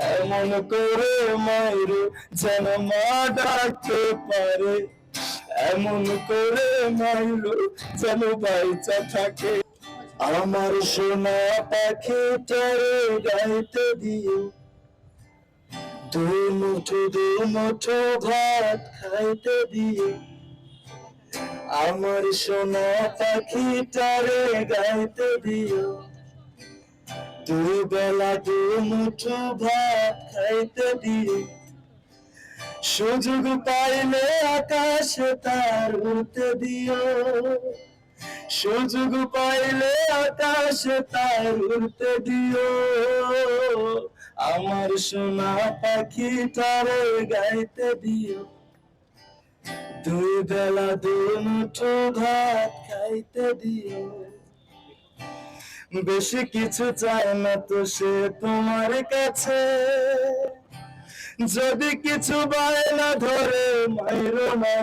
এমন করে মায়ের যেন মা ডাকতে পারে। এমন করে মাইল যেন বাইচা থাকে। আমার সোনা পাখি পাখিটারে গাইতে দিও। দুই মুঠো দুই মুঠো ভাত খাইতে দিও। আমার সোনা পাখি পাখিটারে গাইতে দিও। দুই বেলা দুই মুঠো ভাত খাইতে দিও সুযোগ পাইলে আকাশে তার উঠতে দিও। সুযোগ পাইলে আকাশে তার উঠতে দিও। আমার সোনা পাখিটারে গাইতে দিও। দুই বেলা দু মুঠো ভাত খাইতে দিও। বেশি কিছু চায় না তো সে তোমার কাছে। যদি কিছু বায়না ধরে মায়ের না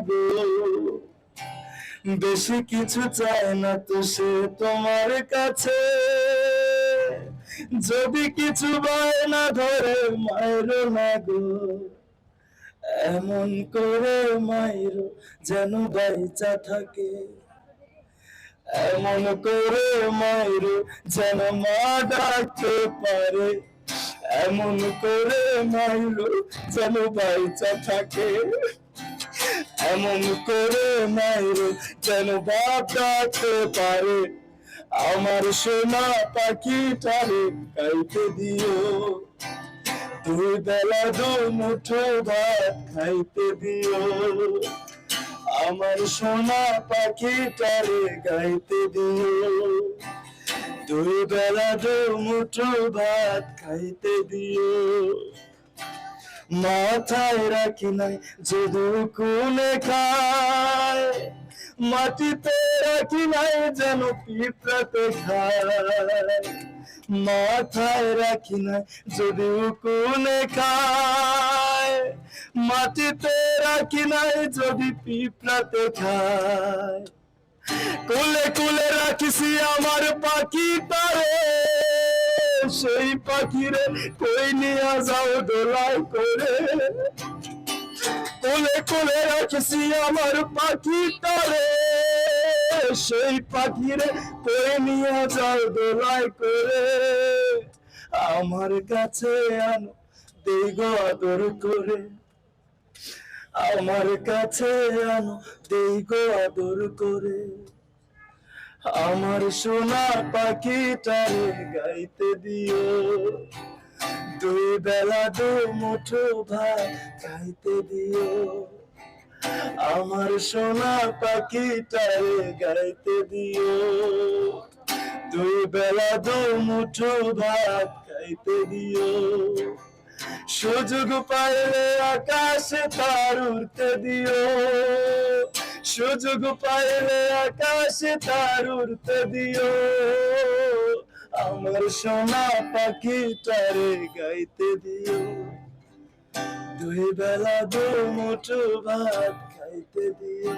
বেশি কিছু চায় না তো সে তোমার কাছে। যদি কিছু বায়না ধরে মায়ের না এমন করে মায়ের যেন বাইচা থাকে। এমন করে মায়ের যেন মা ডাকতে পারে? এমন করে মাইল যেন বাইচা থাকে এমন করে মায়ের যেন বাপ ডাকতে পারে? আমার সোনা পাখিটারে খাইতে দিও। দুই বেলা দু মুঠো ভাত খাইতে দিও। আমার সোনা পাখিটারে গাইতে দিও। দুই বেলা দু মুঠো ভাত খাইতে দিও। মাথায় রাখি নাই যদি কোনে খায়, মাটিতে রাখি নাই যেন পিঁপড়াতে খায়। মাথায় রাখি নাই যদি কোনে খায়। মাটিতে রাখি নাই যদি পিঁপড়াতে খায়। কুলে কুলে রাখিছি আমার পাখি তারে, সেই পাখিরে কই নিয়ে যাও দোলাই করে। কোলে কোলে রাখিছি আমার পাখি তারে, সেই পাখিরে কই নিয়ে যাও দোলাই করে। আমার কাছে আনো দেই গো আদর করে। আমার কাছে আনো দেই গো আদর করে। আমার সোনা পাখিটারে গাইতে দিও। দুই বেলা দু মুঠো ভাত খাইতে দিও। আমার সোনা পাখিটারে গাইতে দিও। দুই বেলা দু মুঠো ভাত খাইতে দিও। সুযোগ পাইলে আকাশে তার উড়তে দিও। সুযোগ পাইলে আকাশে তার উড়তে দিও। আমার সোনা পাখিটারে গাইতে দিও। দুই বেলা দু মুঠো ভাত খাইতে দিও।